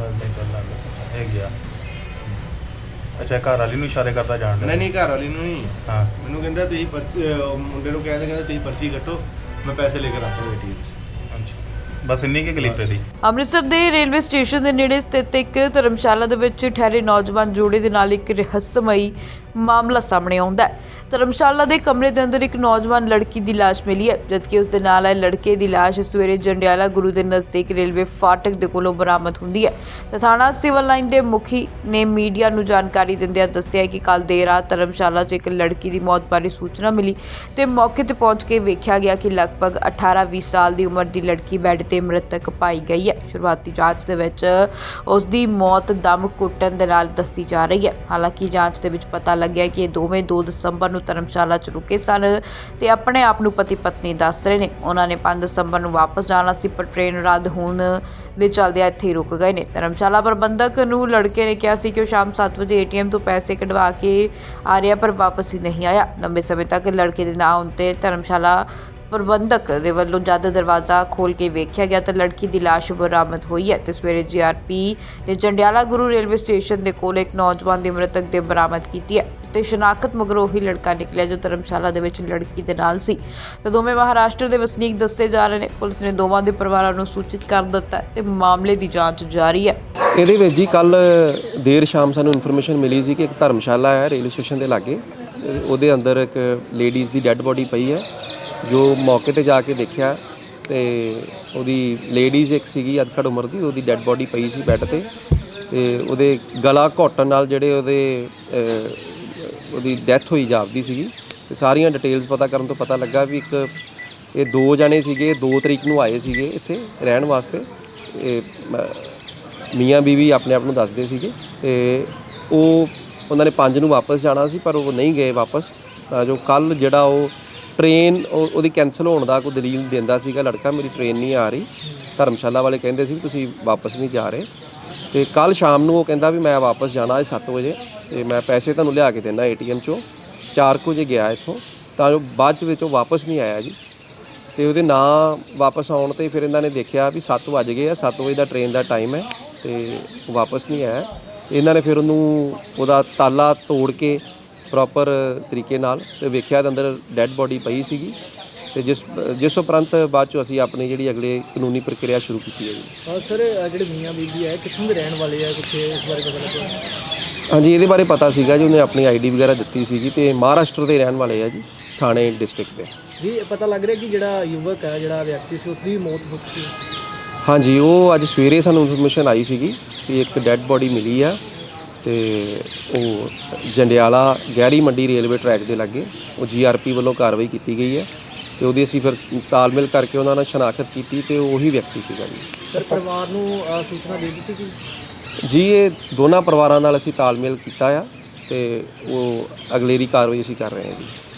ਲੱਗਾ ਅੱਛਾ ਇਹ ਗਿਆ। ਅੱਛਾ ਘਰ ਵਾਲੀ ਨੂੰ ਇਸ਼ਾਰੇ ਕਰਦਾ ਜਾਣ ਡਿਆ। ਨਹੀਂ ਨਹੀਂ ਘਰ ਵਾਲੀ ਨੂੰ ਨਹੀਂ। ਹਾਂ। ਮੈਨੂੰ ਕਹਿੰਦਾ ਤੁਸੀਂ ਪਰਚੀ ਅਹ ਮੁੰਡੇ ਨੂੰ ਕਹਿੰਦੇ ਕਹਿੰਦਾ ਤੁਸੀਂ ਪਰਚੀ ਕੱਟੋ ਮੈਂ ਪੈਸੇ ਲੈ ਕੇ ਆਤਾ ਏਟੀਐਮ 'ਚ। ਬਸ ਇੰਨੀ ਕਿ ਕਲਿੱਪ ਦੀ ਅੰਮ੍ਰਿਤਸਰ ਦੇ ਰੇਲਵੇ ਸਟੇਸ਼ਨ ਦੇ ਨੇੜੇ ਸਥਿਤ ਇੱਕ ਧਰਮਸ਼ਾਲਾ ਦੇ ਵਿੱਚ ਠਹਿਰੇ ਨੌਜਵਾਨ ਜੋੜੇ ਦੇ ਨਾਲ ਇੱਕ ਰਹੱਸਮਈ ਮਾਮਲਾ ਸਾਹਮਣੇ ਆਉਂਦਾ ਹੈ। ਧਰਮਸ਼ਾਲਾ ਦੇ ਕਮਰੇ ਦੇ ਅੰਦਰ ਇੱਕ ਨੌਜਵਾਨ ਲੜਕੀ ਦੀ ਲਾਸ਼ ਮਿਲੀ ਹੈ, ਜਦਕਿ ਉਸ ਦੇ ਨਾਲ ਆਏ ਲੜਕੇ ਦੀ ਲਾਸ਼ ਸਵੇਰੇ ਜੰਡਿਆਲਾ ਗੁਰੂ ਦੇ ਨਜ਼ਦੀਕ ਰੇਲਵੇ ਫਾਟਕ ਦੇ ਕੋਲੋਂ ਬਰਾਮਦ ਹੁੰਦੀ ਹੈ। ਤੇ ਥਾਣਾ ਸਿਵਲ ਲਾਈਨ ਦੇ ਮੁਖੀ ਨੇ ਮੀਡੀਆ ਨੂੰ ਜਾਣਕਾਰੀ ਦਿੰਦਿਆਂ ਦੱਸਿਆ ਕਿ ਕੱਲ ਦੇਰ ਰਾਤ ਧਰਮਸ਼ਾਲਾ 'ਚ ਇੱਕ ਲੜਕੀ ਦੀ ਮੌਤ ਬਾਰੇ ਸੂਚਨਾ ਮਿਲੀ ਤੇ ਮੌਕੇ ਤੇ ਪਹੁੰਚ ਕੇ ਵੇਖਿਆ ਗਿਆ ਕਿ ਲਗਭਗ 18-20 ਸਾਲ ਦੀ ਉਮਰ ਦੀ ਲੜਕੀ ਬੈੱਡ ਤੇ ਮ੍ਰਿਤਕ ਪਾਈ ਗਈ ਹੈ। ਸ਼ੁਰੂਆਤੀ ਜਾਂਚ ਦੇ ਵਿੱਚ ਉਸ ਦੀ ਮੌਤ ਦਮ ਘੁੱਟਣ ਦੇ ਨਾਲ ਦੱਸੀ ਜਾ ਰਹੀ ਹੈ। ਹਾਲਾਂਕਿ ਜਾਂਚ ਦੇ ਵਿੱਚ ਪਤਾ ਲੱਗਿਆ ਕਿ ਇਹ ਦੋਵੇਂ 2 ਦਸੰਬਰ ਨੂੰ ਧਰਮਸ਼ਾਲਾ 'ਚ ਰੁਕੇ ਸਨ ਤੇ ਆਪਣੇ ਆਪ ਨੂੰ ਪਤੀ ਪਤਨੀ ਦੱਸ ਰਹੇ ਨੇ। ਉਹਨਾਂ ਨੇ 5 ਦਸੰਬਰ ਨੂੰ ਵਾਪਸ ਜਾਣਾ ਸੀ, ਪਰ ਟ੍ਰੇਨ ਰੱਦ ਹੋਣ ਦੇ ਚੱਲਦਿਆਂ ਇੱਥੇ ਹੀ ਰੁਕ ਗਏ ਨੇ। ਧਰਮਸ਼ਾਲਾ ਪ੍ਰਬੰਧਕ ਨੂੰ ਲੜਕੇ ਨੇ ਕਿਹਾ ਸੀ ਕਿ ਉਹ ਸ਼ਾਮ 7 ਵਜੇ ਏਟੀਐਮ ਤੋਂ ਪੈਸੇ ਕਢਵਾ ਕੇ ਆ ਰਿਹਾ, ਪਰ ਵਾਪਸ ਹੀ ਨਹੀਂ ਆਇਆ। ਲੰਬੇ ਸਮੇਂ ਤੱਕ ਲੜਕੇ ਦੇ ਨਾਂ ਉੱਤੇ ਧਰਮਸ਼ਾਲਾ ਪ੍ਰਬੰਧਕ ਦੇ ਵੱਲੋਂ ਜਦ ਦਰਵਾਜ਼ਾ ਖੋਲ ਕੇ ਵੇਖਿਆ ਗਿਆ ਤਾਂ ਲੜਕੀ ਦੀ ਲਾਸ਼ ਬਰਾਮਦ ਹੋਈ ਹੈ ਤੇ ਸਵੇਰੇ ਜੀਆਰਪੀ ਨੇ ਜੰਡਿਆਲਾ ਗੁਰੂ ਰੇਲਵੇ ਸਟੇਸ਼ਨ ਦੇ ਕੋਲ ਇੱਕ ਨੌਜਵਾਨ ਦੀ ਮ੍ਰਿਤਕ ਦੇ ਬਰਾਮਦ ਕੀਤੀ ਹੈ ਤੇ ਸ਼ਨਾਖਤ ਮਗਰੋਂ ਹੀ ਲੜਕਾ ਨਿਕਲਿਆ ਜੋ ਧਰਮਸ਼ਾਲਾ ਦੇ ਵਿੱਚ ਲੜਕੀ ਦੇ ਨਾਲ ਸੀ। ਤੇ ਦੋਵੇਂ ਮਹਾਰਾਸ਼ਟਰ ਦੇ ਵਸਨੀਕ ਦੱਸੇ ਜਾ ਰਹੇ ਨੇ। ਪੁਲਿਸ ਨੇ ਦੋਵਾਂ ਦੇ ਪਰਿਵਾਰਾਂ ਨੂੰ ਸੂਚਿਤ ਕਰ ਦਿੱਤਾ ਤੇ ਮਾਮਲੇ ਦੀ ਜਾਂਚ ਜਾਰੀ ਹੈ। ਇਹਦੇ ਵਿੱਚ ਜੀ ਕੱਲ ਦੇਰ ਸ਼ਾਮ ਸਾਨੂੰ ਇਨਫੋਰਮੇਸ਼ਨ ਮਿਲੀ ਸੀ ਕਿ ਇੱਕ ਧਰਮਸ਼ਾਲਾ ਹੈ ਰੇਲਵੇ ਸਟੇਸ਼ਨ ਦੇ ਲਾਗੇ। ਉਹਦੇ ਅੰਦਰ ਇੱਕ ਲੇਡੀਜ਼ ਦੀ ਡੈੱਡ ਬੋਡੀ ਪਈ ਹੈ। ਜੋ ਮੌਕੇ ਤੇ ਜਾ ਕੇ ਦੇਖਿਆ ਤੇ ਉਹਦੀ ਲੇਡੀਜ਼ ਇੱਕ ਸੀਗੀ ਅਧਖੜ ਉਮਰ ਦੀ, ਉਹਦੀ ਡੈੱਡ ਬੋਡੀ ਪਈ ਸੀ ਬੈੱਡ ਤੇ ਤੇ ਉਹਦੇ ਗਲਾ ਘੋਟਣ ਨਾਲ ਜਿਹੜੇ ਉਹਦੇ ਉਹਦੀ ਡੈਥ ਹੋਈ ਜਾਪਦੀ ਸੀਗੀ। ਤੇ ਸਾਰੀਆਂ ਡਿਟੇਲਸ ਪਤਾ ਕਰਨ ਤੋਂ ਪਤਾ ਲੱਗਾ ਵੀ ਇੱਕ ਇਹ ਦੋ ਜਣੇ ਸੀਗੇ 2 ਤਰੀਕ ਨੂੰ ਆਏ ਸੀਗੇ ਇੱਥੇ ਰਹਿਣ ਵਾਸਤੇ। ਇਹ ਮ- ਮੀਆਂ ਬੀਵੀ ਆਪਣੇ ਆਪ ਨੂੰ ਦੱਸਦੇ ਸੀਗੇ। ਤੇ ਉਹ, ਉਹਨਾਂ ਨੇ 5 ਨੂੰ ਵਾਪਸ ਜਾਣਾ ਸੀ, ਪਰ ਉਹ ਨਹੀਂ ਗਏ ਵਾਪਸ। ਤਾਂ ਜੋ ਕੱਲ ਜਿਹੜਾ ਉਹ ਟ੍ਰੇਨ ਉਹਦੀ ਕੈਨਸਲ ਹੋਣ ਦਾ ਕੋਈ ਦਲੀਲ ਦਿੰਦਾ ਸੀਗਾ, ਲੜਕਾ ਮੇਰੀ ਟ੍ਰੇਨ ਨਹੀਂ ਆ ਰਹੀ। ਧਰਮਸ਼ਾਲਾ ਵਾਲੇ ਕਹਿੰਦੇ ਸੀ ਵੀ ਤੁਸੀਂ ਵਾਪਸ ਨਹੀਂ ਜਾ ਰਹੇ। ਤੇ ਕੱਲ ਸ਼ਾਮ ਨੂੰ ਉਹ ਕਹਿੰਦਾ ਵੀ ਮੈਂ ਵਾਪਸ ਜਾਣਾ ਹੈ 7 ਵਜੇ, ਤੇ ਮੈਂ ਪੈਸੇ ਤੁਹਾਨੂੰ ਲਿਆ ਕੇ ਦੇਣਾ ਏਟੀਐਮ ਚੋਂ। 4 ਵਜੇ ਗਿਆ ਇੱਥੋਂ, ਤਾਂ ਜੋ ਬਾਅਦ ਚ ਵਿੱਚ ਉਹ ਵਾਪਸ ਨਹੀਂ ਆਇਆ ਜੀ। ਤੇ ਉਹਦੇ ਨਾਂ ਵਾਪਸ ਆਉਣ ਤੇ ਫਿਰ ਇਹਨਾਂ ਨੇ ਦੇਖਿਆ ਵੀ 7 ਵਜ ਗਏ ਆ 7 ਵਜੇ ਦਾ ਟ੍ਰੇਨ ਦਾ ਟਾਈਮ ਹੈ, ਤੇ ਵਾਪਸ ਨਹੀਂ ਆਇਆ। ਇਹਨਾਂ ਨੇ ਫਿਰ ਉਹਨੂੰ, ਉਹਦਾ ਤਾਲਾ ਤੋੜ ਕੇ ਪ੍ਰੋਪਰ ਤਰੀਕੇ ਨਾਲ ਤੇ ਵੇਖਿਆ ਤੇ ਅੰਦਰ ਡੈੱਡ ਬੋਡੀ ਪਈ ਸੀਗੀ ਤੇ ਜਿਸ ਜਿਸ ਉਪਰੰਤ ਬਾਅਦ ਚ ਅਸੀਂ ਆਪਣੀ ਜਿਹੜੀ ਅਗਲੇ ਕਾਨੂੰਨੀ ਪ੍ਰਕਿਰਿਆ ਸ਼ੁਰੂ ਕੀਤੀ ਹੈ ਜੀ। ਸਰ ਜਿਹੜੇ ਮੀਆਂ ਬੀਬੀ ਹੈ ਕਿੱਥੋਂ ਦੇ ਰਹਿਣ ਵਾਲੇ ਆ ਕੁਛ ਇਸ ਬਾਰੇ ਪਤਾ ਲੱਗਿਆ? ਹਾਂਜੀ ਇਹਦੇ ਬਾਰੇ ਪਤਾ ਸੀਗਾ ਜੀ ਉਹਨੇ ਆਪਣੀ ਆਈਡੀ ਵਗੈਰਾ ਦਿੱਤੀ ਸੀਗੀ ਤੇ ਮਹਾਰਾਸ਼ਟਰ ਦੇ ਰਹਿਣ ਵਾਲੇ ਆ ਜੀ ਥਾਣੇ ਡਿਸਟ੍ਰਿਕਟ ਦੇ। ਜੀ ਪਤਾ ਲੱਗ ਰਿਹਾ ਕਿ ਜਿਹੜਾ ਯੁਵਕ ਹੈ ਜਿਹੜਾ ਵਿਅਕਤੀ ਸੀ ਉਸ ਦੀ ਮੌਤ ਹੋ ਚੁੱਕੀ ਹਾਂਜੀ ਉਹ ਅੱਜ ਸਵੇਰੇ ਸਾਨੂੰ ਇਨਫੋਰਮੇਸ਼ਨ ਆਈ ਸੀਗੀ ਕਿ ਇੱਕ ਡੈੱਡ ਬੋਡੀ ਮਿਲੀ ਆ। ਤੇ ਉਹ ਜੰਡਿਆਲਾ ਗਹਿਰੀ ਮੰਡੀ ਰੇਲਵੇ ਟਰੈਕ ਦੇ ਲਾਗੇ ਉਹ ਜੀਆਰਪੀ ਵੱਲੋਂ ਕਾਰਵਾਈ ਕੀਤੀ ਗਈ ਹੈ ਤੇ ਉਹਦੀ ਅਸੀਂ ਫਿਰ ਤਾਲਮੇਲ ਕਰਕੇ ਉਹਨਾਂ ਨਾਲ ਸ਼ਨਾਖਤ ਕੀਤੀ ਤੇ ਉਹੀ ਵਿਅਕਤੀ ਸੀਗਾ ਜੀ। ਸਰ ਪਰਿਵਾਰ ਨੂੰ ਸੂਚਨਾ ਦੇ ਦਿੱਤੀ ਕਿ ਜੀ ਇਹ ਦੋਨਾਂ ਪਰਿਵਾਰਾਂ ਨਾਲ ਅਸੀਂ ਤਾਲਮੇਲ ਕੀਤਾ ਆ ਤੇ ਉਹ ਅਗਲੇਰੀ ਕਾਰਵਾਈ ਅਸੀਂ ਕਰ ਰਹੇ ਹਾਂ ਜੀ।